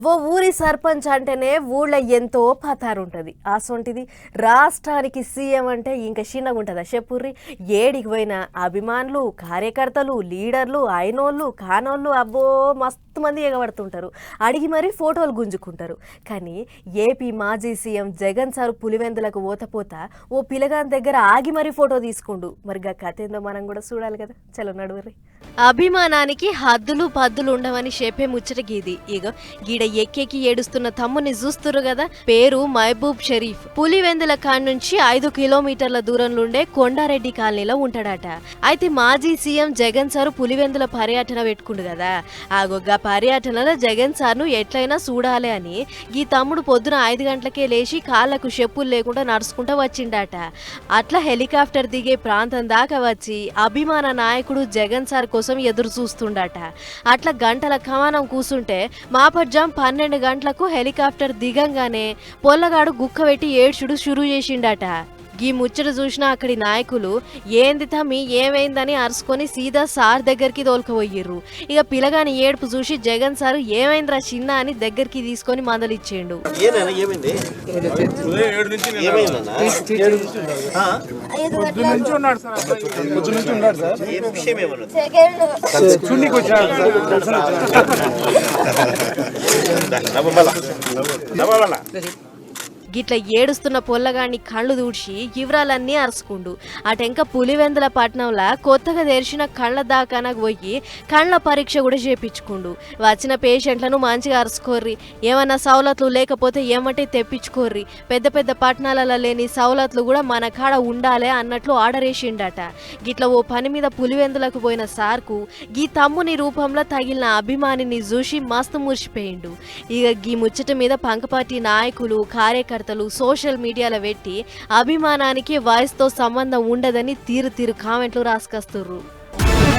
ఓ ఊరి సర్పంచ్ అంటేనే ఊళ్ళో ఎంతో పతారు ఉంటుంది అసొంటిది రాష్ట్రానికి సీఎం అంటే ఇంకా చిన్నగా ఉంటుందా చెప్పుర్రి ఏడికి పోయిన అభిమానులు కార్యకర్తలు లీడర్లు అయినోళ్ళు కానోళ్ళు అబ్బో మస్తు మంది ఎగబడుతుంటారు. అడిగి మరీ ఫోటోలు గుంజుకుంటారు. కానీ ఏపీ మాజీ సీఎం జగన్ సార్ పులివెందులకు ఓతపోత ఓ పిలగాన్ దగ్గర ఆగి మరీ ఫోటో తీసుకుండు. మరి గా కథ ఏందో మనం కూడా చూడాలి కదా. చలో నడువరి అభిమానానికి హద్దులు పద్దులు ఉండవని చెప్పే ముచ్చట గీది. ఇగ గీడ ఎక్కేకి ఏడుస్తున్న తమ్ముని చూస్తురు కదా? పేరు మహబూబ్ షరీఫ్. పులివెందుల కాడ నుంచి ఐదు కిలోమీటర్ల దూరంలో ఉండే కొండారెడ్డి కాలనీలో ఉంటాడట. అయితే మాజీ సీఎం జగన్ సార్ పులివెందుల పర్యటన పెట్టుకుండు కదా. ఆగొగ్గ పర్యటనలో జగన్ సార్ను ఎట్లయినా చూడాలి అని ఈ తమ్ముడు పొద్దున ఐదు గంటలకే లేచి కాళ్ళకు చెప్పులు లేకుండా నడుచుకుంటూ వచ్చిండట. అట్లా హెలికాప్టర్ దిగే ప్రాంతం దాకా వచ్చి అభిమాన నాయకుడు జగన్ సార్ కోసం ఎదురు చూస్తుండట. అట్లా గంటల కమానం కూసుంటే మాపడ్జాం పన్నెండు గంటలకు హెలికాప్టర్ దిగంగానే పొల్లగాడు గుక్క పెట్టి ఏడ్చుడు షురూ చేసిండట. ఈ ముచ్చట చూసిన అక్కడి నాయకులు ఏంది తమ్మి ఏమైందని అరుచుకొని సీదా సార్ దగ్గరికి తోలుకుపోయిర్రు. ఇక పిల్లగాని ఏడుపు చూసి జగన్ సార్ ఏమైందిరా చిన్న అని దగ్గరికి తీసుకొని మందలిచ్చిండు. ఏనైనా గిట్ల ఏడుస్తున్న పొల్లగాన్ని కళ్ళు దూడ్చి వివరాలన్నీ అరుచుకుండు అటెంక పులివెందుల పట్నంలా కొత్తగా తెరిచిన కళ్ళ దాకానకు పోయి కళ్ళ పరీక్ష కూడా చేపించుకుండు. వచ్చిన పేషెంట్లను మంచిగా అరుచుకోర్రి. ఏమైనా సవలతులు లేకపోతే ఏమంటే తెప్పించుకోర్రి. పెద్ద పెద్ద పట్టణాలలో లేని సవలతులు కూడా మన కాడ ఉండాలి అన్నట్లు ఆర్డర్ వేసిండట. గిట్ల ఓ పని మీద పులివెందులకు పోయిన సార్కు గీ తమ్ముని రూపంలో తగిలిన అభిమానిని చూసి మస్తు మురిసిపోయిండు. ఇక గీ ముచ్చట మీద పంకపాటి నాయకులు కార్యకర్తలు సోషల్ మీడియాలో పెట్టి అభిమానానికి వాయిస్తో సంబంధం ఉండదని తీరు తీరు కామెంట్లు రాసుకొస్తుర్రు.